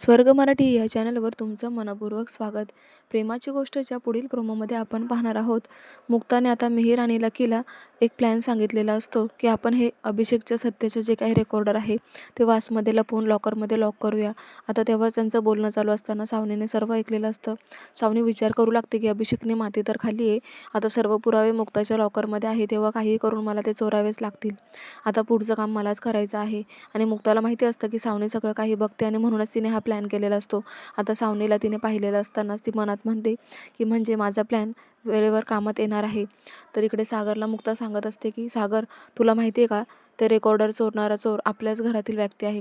स्वर्ग मराठी या चॅनलवर तुमचं मनपूर्वक स्वागत. प्रेमाची गोष्टच्या पुढील प्रोमोमध्ये आपण पाहणार आहोत. मुक्ताने आता मिहीर आणि लकीला एक प्लॅन सांगितलेला असतो की आपण हे अभिषेकच्या सत्याचे जे काही रेकॉर्डर आहे ते वासमध्ये लपवून लॉकरमध्ये लॉक करूया. आता तेव्हा त्यांचं बोलणं चालू असताना सावनीने सर्व ऐकलेलं असतं. सावनी विचार करू लागते की अभिषेकने माती तर खाली आहे. आता सर्व पुरावे मुक्ताच्या लॉकरमध्ये आहे तेव्हा काहीही करून मला ते चोरावेच लागतील. आता पुढचं काम मलाच करायचं आहे. आणि मुक्ताला माहिती असतं की सावनी सगळं काही बघते आणि म्हणूनच तिने हा प्लॅन केलेला असतो. आता सावनीला तिने पाहिलेलं असतानाच ती मनात म्हणते की म्हणजे माझा प्लॅन वेळेवर कामात येणार आहे. तर इकडे सागरला मुक्ता सांगत असते की सागर तुला माहिती आहे का? ते रेकॉर्डर चोरणारा चोर आपल्याच घरातील व्यक्ती आहे.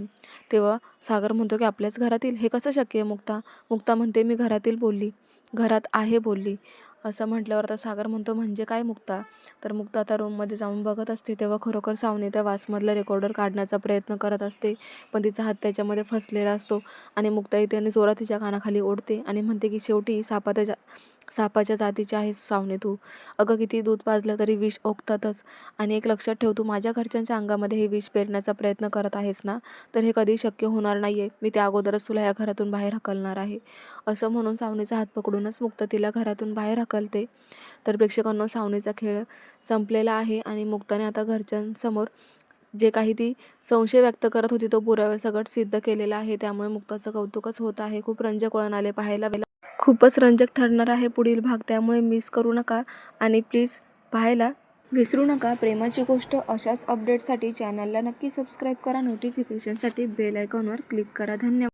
तेव्हा सागर म्हणतो की आपल्याच घरातील? हे कसं शक्य आहे मुक्ता? मुक्ता म्हणते मी घरातील बोलली. घरात आहे बोलली. असं म्हटल्यावर आता सागर म्हणतो म्हणजे काय मुक्ता? तर मुक्ता आता रूममध्ये जाऊन बघत असते तेव्हा खरोखर सावनी त्या वासमधला रेकॉर्डर काढण्याचा प्रयत्न करत असते पण तिचा हात त्याच्यामध्ये फसलेला असतो आणि मुक्ता इथे आणि जोरात तिच्या कानाखाली ओढते आणि म्हणते की शेवटी सापा त्याच्या सापाच्या जातीची आहेस सावने तू. अगं किती दूध पाजलं तरी विष ओकतातच आणि एक लक्षात ठेव तू माझ्या घरच्यांच्या अंगामध्ये हे विष पेरण्याचा प्रयत्न करत आहेस ना? तर हे कधी शक्य होणार नाही आहे मी त्या अगोदरच तुला या घरातून बाहेर हकलणार आहे. असं म्हणून सावनीचा हात पकडूनच मुक्त तिला घरातून बाहेर ढकलते तर प्रेक्षकांना सावनेचा खेळ संपलेला आहे आणि मुक्ताने आता घरच्यांसमोर जे काही ती संशय व्यक्त करत होती तो पुराव्यासकट सिद्ध केलेला आहे. त्यामुळे मुक्ताचं कौतुकच होत आहे. खूप रंजक वळण आले पाहायला खूपच रंजक ठरणार आहे पुढील भाग. त्यामुळे मिस करू नका आणि प्लीज पाहायला विसरू नका. प्रेमाची गोष्ट अशाच अपडेटसाठी चॅनलला नक्की सबस्क्राईब करा. नोटिफिकेशनसाठी बेल आयकॉनवर क्लिक करा. धन्यवाद.